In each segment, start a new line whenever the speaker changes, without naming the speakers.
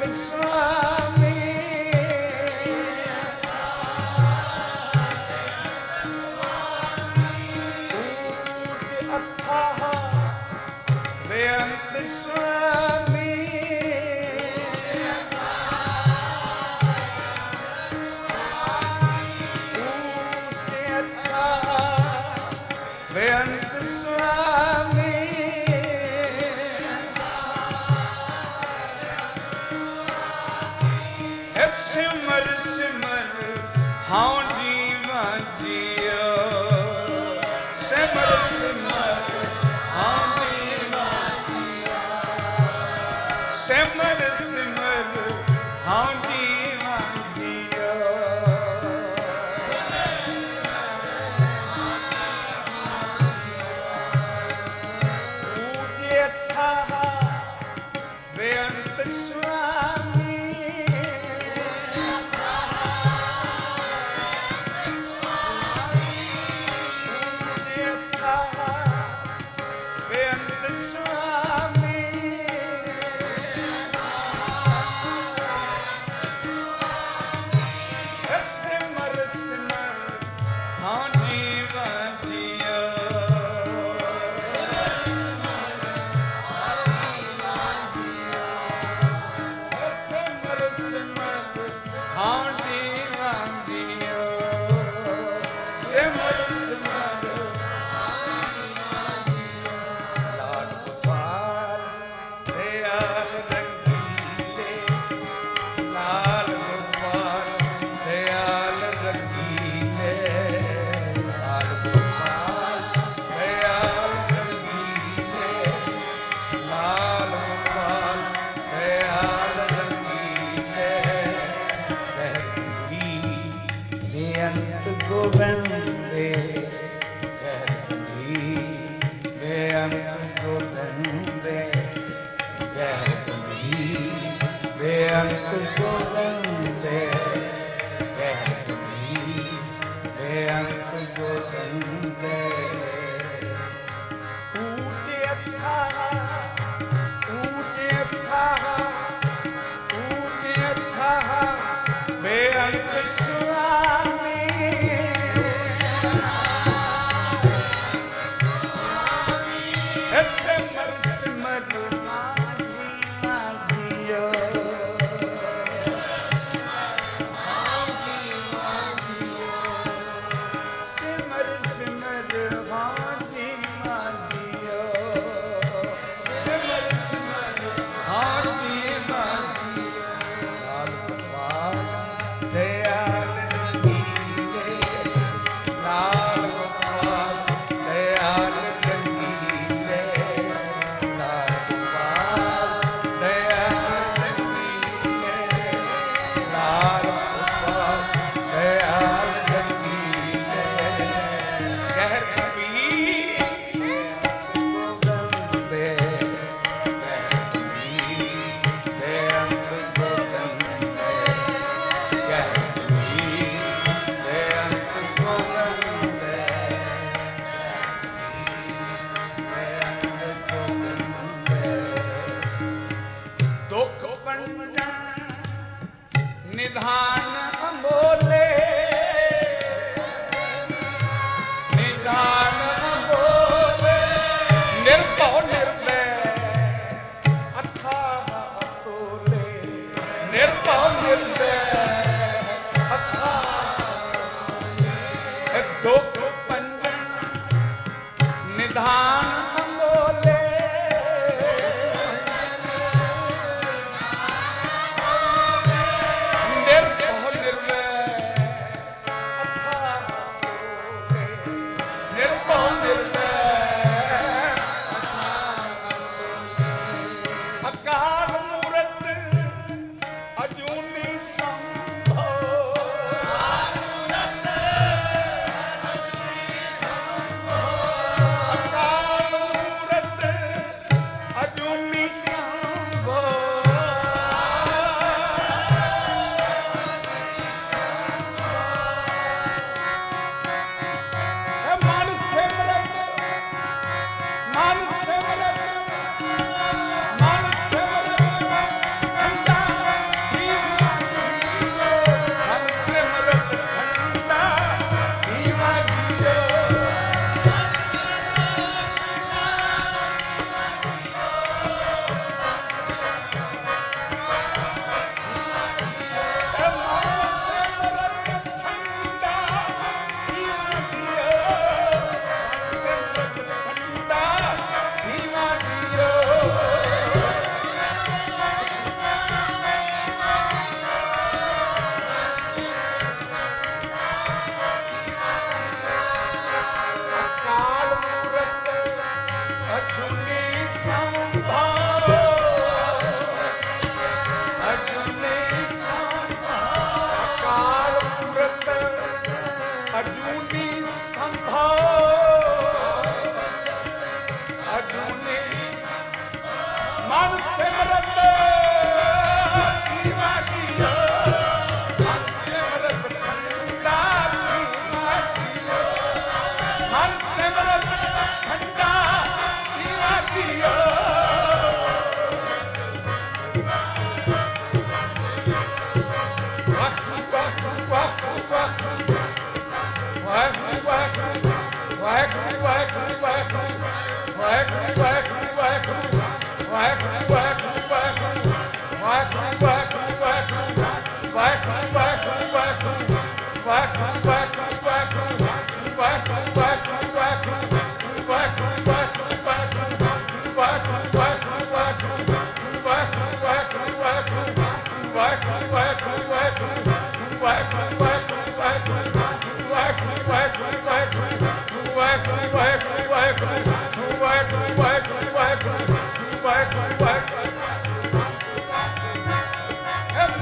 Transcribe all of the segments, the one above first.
别说。ਸਿਮਰ ਸਿਮਰ how ਜੀਵਾ ਜੀ। Oh. ਬੰਦੇ ਕਰਦੀ ਬੇਅੰਤ ਕੋ ਬੰਦੇ ਕਰਦੀ ਬੇਅੰਤ ਕੋ ਬੰਦੇ ਕਰਦੀ ਬੇਅੰਤ நெற்பாம்பில் Vai, vai, vai.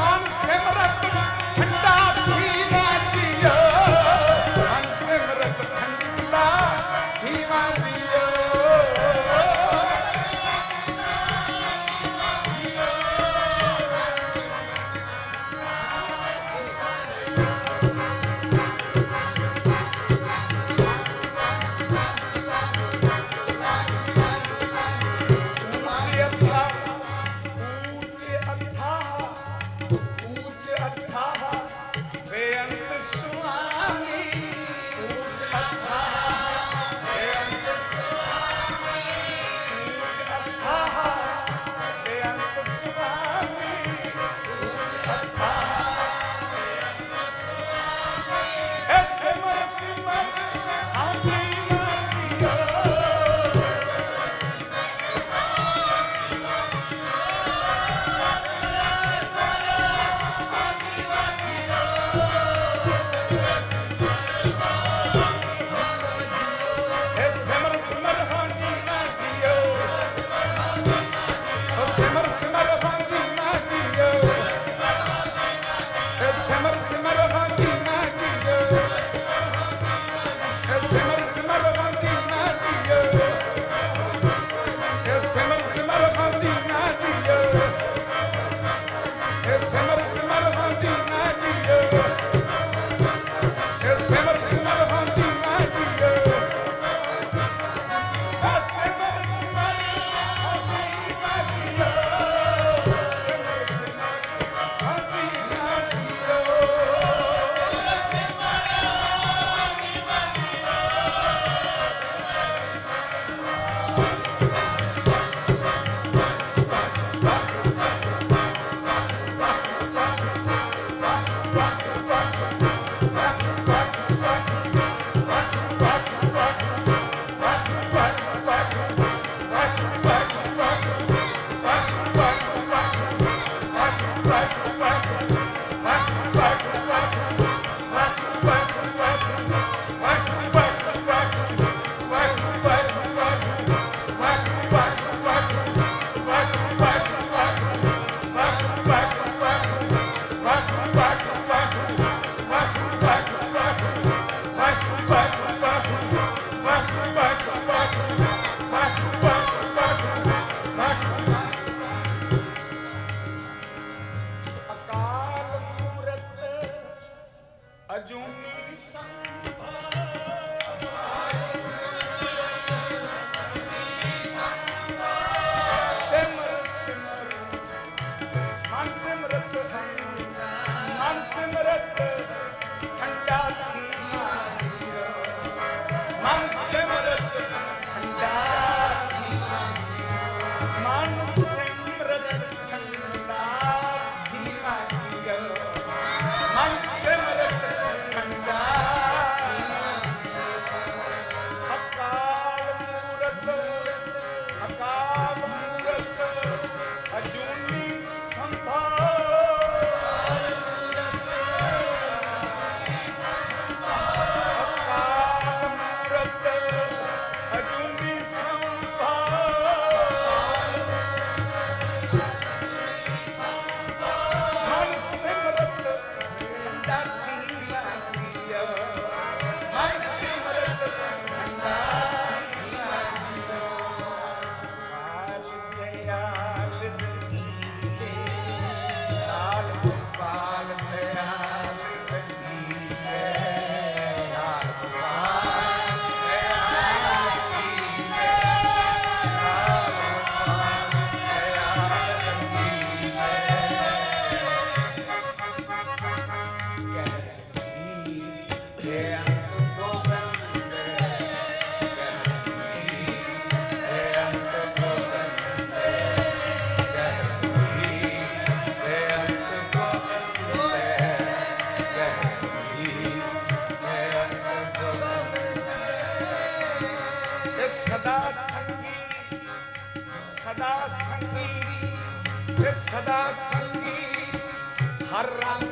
Aman Semra I'm a hunting, Back. ਸਦਾ ਸੰਗੀ ਸਦਾ ਸੰਗੀ ਤੇ ਸਦਾ ਸੰਗੀ ਹਰ ਰੰਗ